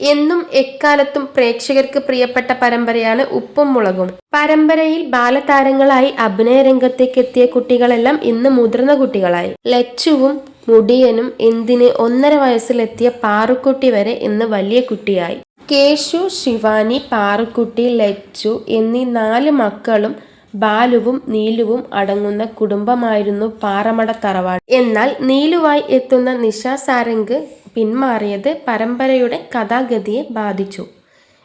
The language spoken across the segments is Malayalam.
എന്നും എക്കാലത്തും പ്രേക്ഷകർക്ക് പ്രിയപ്പെട്ട പരമ്പരയാണ് ഉപ്പും മുളകും. പരമ്പരയിൽ ബാലതാരങ്ങളായി അഭിനയ രംഗത്തേക്ക് എത്തിയ കുട്ടികളെല്ലാം ഇന്ന് മുതിർന്ന കുട്ടികളായി. ലച്ചുവും മുടിയനും എന്തിന് ഒന്നര വയസ്സിലെത്തിയ പാറുക്കുട്ടി വരെ ഇന്ന് വലിയ കുട്ടിയായി. കേശു ശിവാനി പാറുക്കുട്ടി ലച്ചു എന്നീ നാല് മക്കളും ബാലുവും നീലുവും അടങ്ങുന്ന കുടുംബമായിരുന്നു പാറമട തറവാട്. എന്നാൽ നീലുവായി എത്തുന്ന നിഷ സാരംഗ് പിന്മാറിയത് പരമ്പരയുടെ കഥാഗതിയെ ബാധിച്ചു.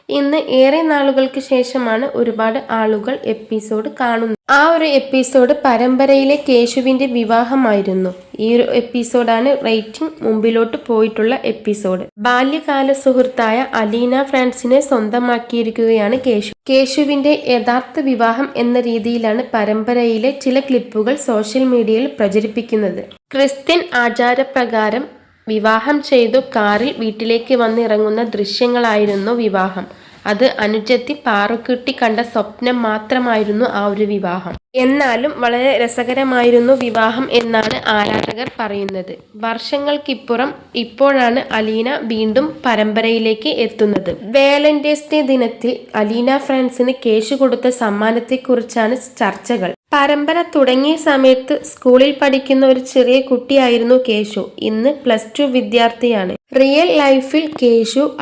ഇന്ന് ഏറെ നാളുകൾക്ക് ശേഷമാണ് ഒരുപാട് ആളുകൾ എപ്പിസോഡ് കാണുന്നത്. ആ ഒരു എപ്പിസോഡ് പരമ്പരയിലെ കേശുവിന്റെ വിവാഹമായിരുന്നു. ഈ ഒരു എപ്പിസോഡാണ് റേറ്റിംഗ് മുമ്പിലോട്ട് പോയിട്ടുള്ള എപ്പിസോഡ്. ബാല്യകാല സുഹൃത്തായ അലീന ഫ്രാൻസിനെ സ്വന്തമാക്കിയിരിക്കുകയാണ് കേശു. കേശുവിന്റെ യഥാർത്ഥ വിവാഹം എന്ന രീതിയിലാണ് പരമ്പരയിലെ ചില ക്ലിപ്പുകൾ സോഷ്യൽ മീഡിയയിൽ പ്രചരിപ്പിക്കുന്നത്. ക്രിസ്ത്യൻ ആചാരപ്രകാരം വിവാഹം ചെയ്തു കാറിൽ വീട്ടിലേക്ക് വന്നിറങ്ങുന്ന ദൃശ്യങ്ങളായിരുന്നു വിവാഹം. അത് അനുജത്തി പാറുക്കുട്ടി കണ്ട സ്വപ്നം മാത്രമായിരുന്നു ആ ഒരു വിവാഹം. എന്നാലും വളരെ രസകരമായിരുന്നു വിവാഹം എന്നാണ് ആരാധകർ പറയുന്നത്. വർഷങ്ങൾക്കിപ്പുറം ഇപ്പോഴാണ് അലീന വീണ്ടും പരമ്പരയിലേക്ക് എത്തുന്നത്. വാലന്റൈൻസ് ഡേ ദിനത്തിൽ അലീന ഫ്രാൻസിന് കേശു കൊടുത്ത സമ്മാനത്തെക്കുറിച്ചാണ് ചർച്ചകൾ. പരമ്പര തുടങ്ങിയ സമയത്ത് സ്കൂളിൽ പഠിക്കുന്ന ഒരു ചെറിയ കുട്ടിയായിരുന്നു കേശു. ഇന്ന് പ്ലസ് ടു വിദ്യാർത്ഥിയാണ്. റിയൽ ലൈഫിൽ കേശു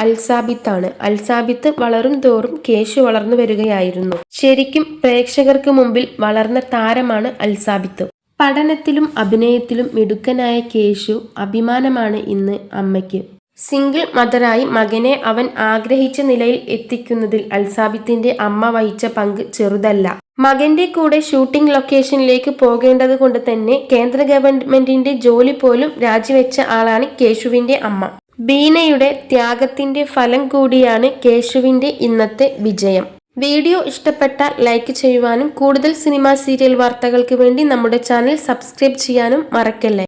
ആണ്. അൽസാബിത്ത് വളരും തോറും കേശു വളർന്നു വരികയായിരുന്നു. ശരിക്കും പ്രേക്ഷകർക്ക് മുമ്പിൽ വളർന്ന താരമാണ് അൽസാബിത്ത്. പഠനത്തിലും അഭിനയത്തിലും മിടുക്കനായ കേശു അഭിമാനമാണ് ഇന്ന് അമ്മയ്ക്ക്. സിംഗിൾ മദറായി മകനെ അവൻ ആഗ്രഹിച്ച നിലയിൽ എത്തിക്കുന്നതിൽ അൽസാബിത്തിന്റെ അമ്മ വഹിച്ച പങ്ക് ചെറുതല്ല. മകന്റെ കൂടെ ഷൂട്ടിംഗ് ലൊക്കേഷനിലേക്ക് പോകേണ്ടത് കൊണ്ട് തന്നെ കേന്ദ്ര ഗവൺമെന്റിന്റെ ജോലി പോലും രാജിവെച്ച ആളാണ് കേശുവിന്റെ അമ്മ. ബീനയുടെ ത്യാഗത്തിന്റെ ഫലം കൂടിയാണ് കേശുവിന്റെ ഇന്നത്തെ വിജയം. വീഡിയോ ഇഷ്ടപ്പെട്ട ലൈക്ക് ചെയ്യുവാനും കൂടുതൽ സിനിമ സീരിയൽ വാർത്തകൾക്ക് വേണ്ടി നമ്മുടെ ചാനൽ സബ്സ്ക്രൈബ് ചെയ്യാനും മറക്കല്ലേ.